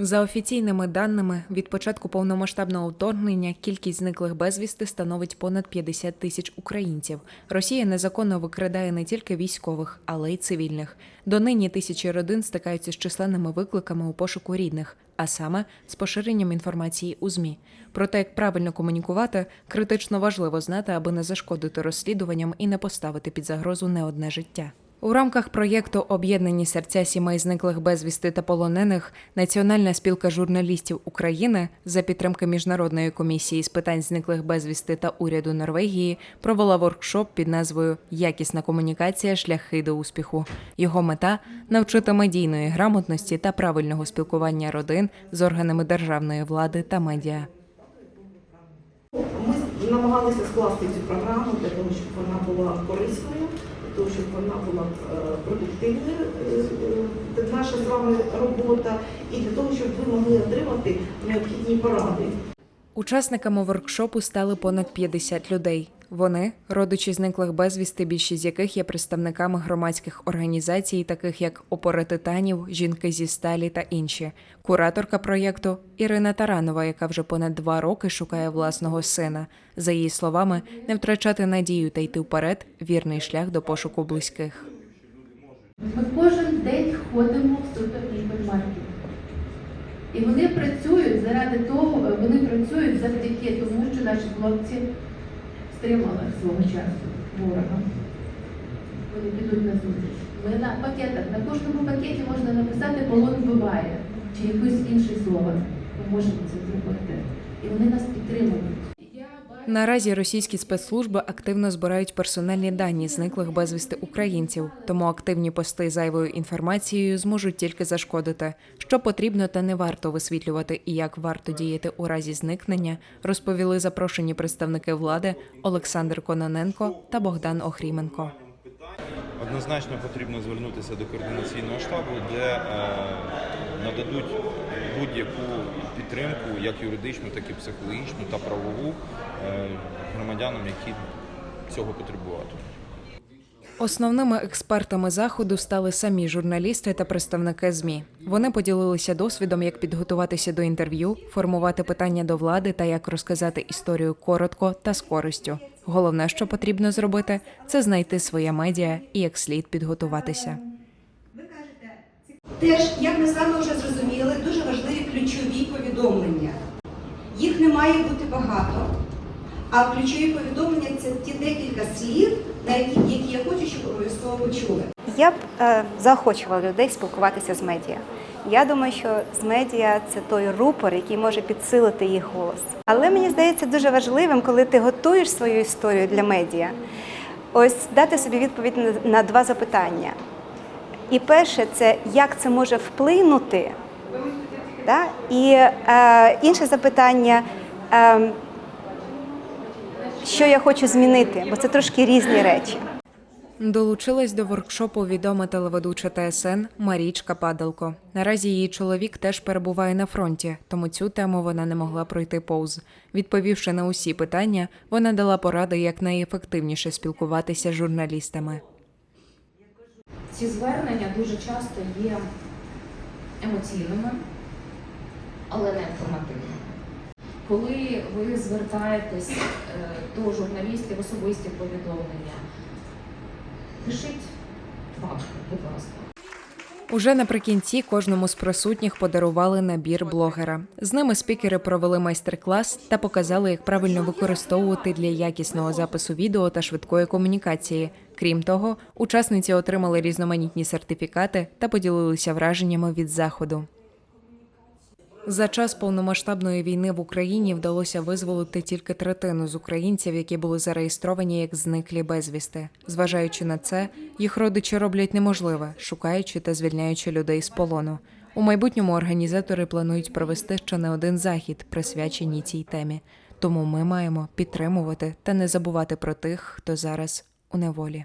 За офіційними даними, від початку повномасштабного вторгнення кількість зниклих безвісти становить понад 50 тисяч українців. Росія незаконно викрадає не тільки військових, але й цивільних. Донині тисячі родин стикаються з численними викликами у пошуку рідних, а саме з поширенням інформації у змі. Про те, як правильно комунікувати, критично важливо знати, аби не зашкодити розслідуванням і не поставити під загрозу не одне життя. У рамках проєкту Об'єднані серця сімей зниклих безвісти та полонених Національна спілка журналістів України за підтримки міжнародної комісії з питань зниклих безвісти та уряду Норвегії провела воркшоп під назвою Якісна комунікація шляхи до успіху. Його мета навчити медійної грамотності та правильного спілкування родин з органами державної влади та медіа. Намагалися скласти цю програму для того, щоб вона була корисною, для того, щоб вона була е, продуктивною, е, е, наша з вами робота, і для того, щоб ви могли отримати необхідні поради. Учасниками воркшопу стали понад 50 людей. Вони родичі зниклих безвісти, більшість з яких є представниками громадських організацій, таких як Опора титанів, Жінки зі сталі та інші. Кураторка проєкту Ірина Таранова, яка вже понад два роки шукає власного сина. За її словами, не втрачати надію та йти вперед вірний шлях до пошуку близьких. Ми кожен день ходимо в супермаркет. І вони працюють заради того, вони працюють завдяки тому, що наші хлопці стримали свого часу ворога. Вони підуть на зустріч. Ми на пакетах, на кожному пакеті можна написати полон вбиває чи якесь інше слово. Ми можемо це зробити. І вони нас підтримують. Наразі російські спецслужби активно збирають персональні дані зниклих безвісти українців, тому активні пости зайвою інформацією зможуть тільки зашкодити. Що потрібно та не варто висвітлювати і як варто діяти у разі зникнення, розповіли запрошені представники влади Олександр Кононенко та Богдан Охріменко. Однозначно потрібно звернутися до координаційного штабу, де е, нададуть будь-яку підтримку, як юридичну, так і психологічну та правову е, громадянам, які цього потребуватимуть. Основними експертами заходу стали самі журналісти та представники ЗМІ. Вони поділилися досвідом, як підготуватися до інтерв'ю, формувати питання до влади та як розказати історію коротко та з користю. Головне, що потрібно зробити, це знайти своє медіа і як слід підготуватися. Теж, як ми з вами вже зрозуміли, дуже важливі ключові повідомлення. Їх не має бути багато, а ключові повідомлення це ті декілька слів, на які, які я хочу, щоб обов'язково почули. Я б е, заохочувала людей спілкуватися з медіа. Я думаю, що з медіа це той рупор, який може підсилити їх голос. Але мені здається дуже важливим, коли ти готуєш свою історію для медіа, ось дати собі відповідь на, два запитання. І перше, це як це може вплинути. Да? І е, інше запитання, е, що я хочу змінити, бо це трошки різні речі. Долучилась до воркшопу відома телеведуча ТСН Марічка Падалко. Наразі її чоловік теж перебуває на фронті, тому цю тему вона не могла пройти повз. Відповівши на усі питання, вона дала поради, як найефективніше спілкуватися з журналістами. Ці звернення дуже часто є емоційними, але не інформативними. Коли ви звертаєтесь е, до журналістів особисті повідомлення, пишіть факти, будь ласка. Уже наприкінці кожному з присутніх подарували набір блогера. З ними спікери провели майстер-клас та показали, як правильно використовувати для якісного запису відео та швидкої комунікації. Крім того, учасниці отримали різноманітні сертифікати та поділилися враженнями від заходу. За час повномасштабної війни в Україні вдалося визволити тільки третину з українців, які були зареєстровані як зниклі безвісти. Зважаючи на це, їх родичі роблять неможливе, шукаючи та звільняючи людей з полону. У майбутньому організатори планують провести ще не один захід, присвяченій цій темі. Тому ми маємо підтримувати та не забувати про тих, хто зараз у неволі.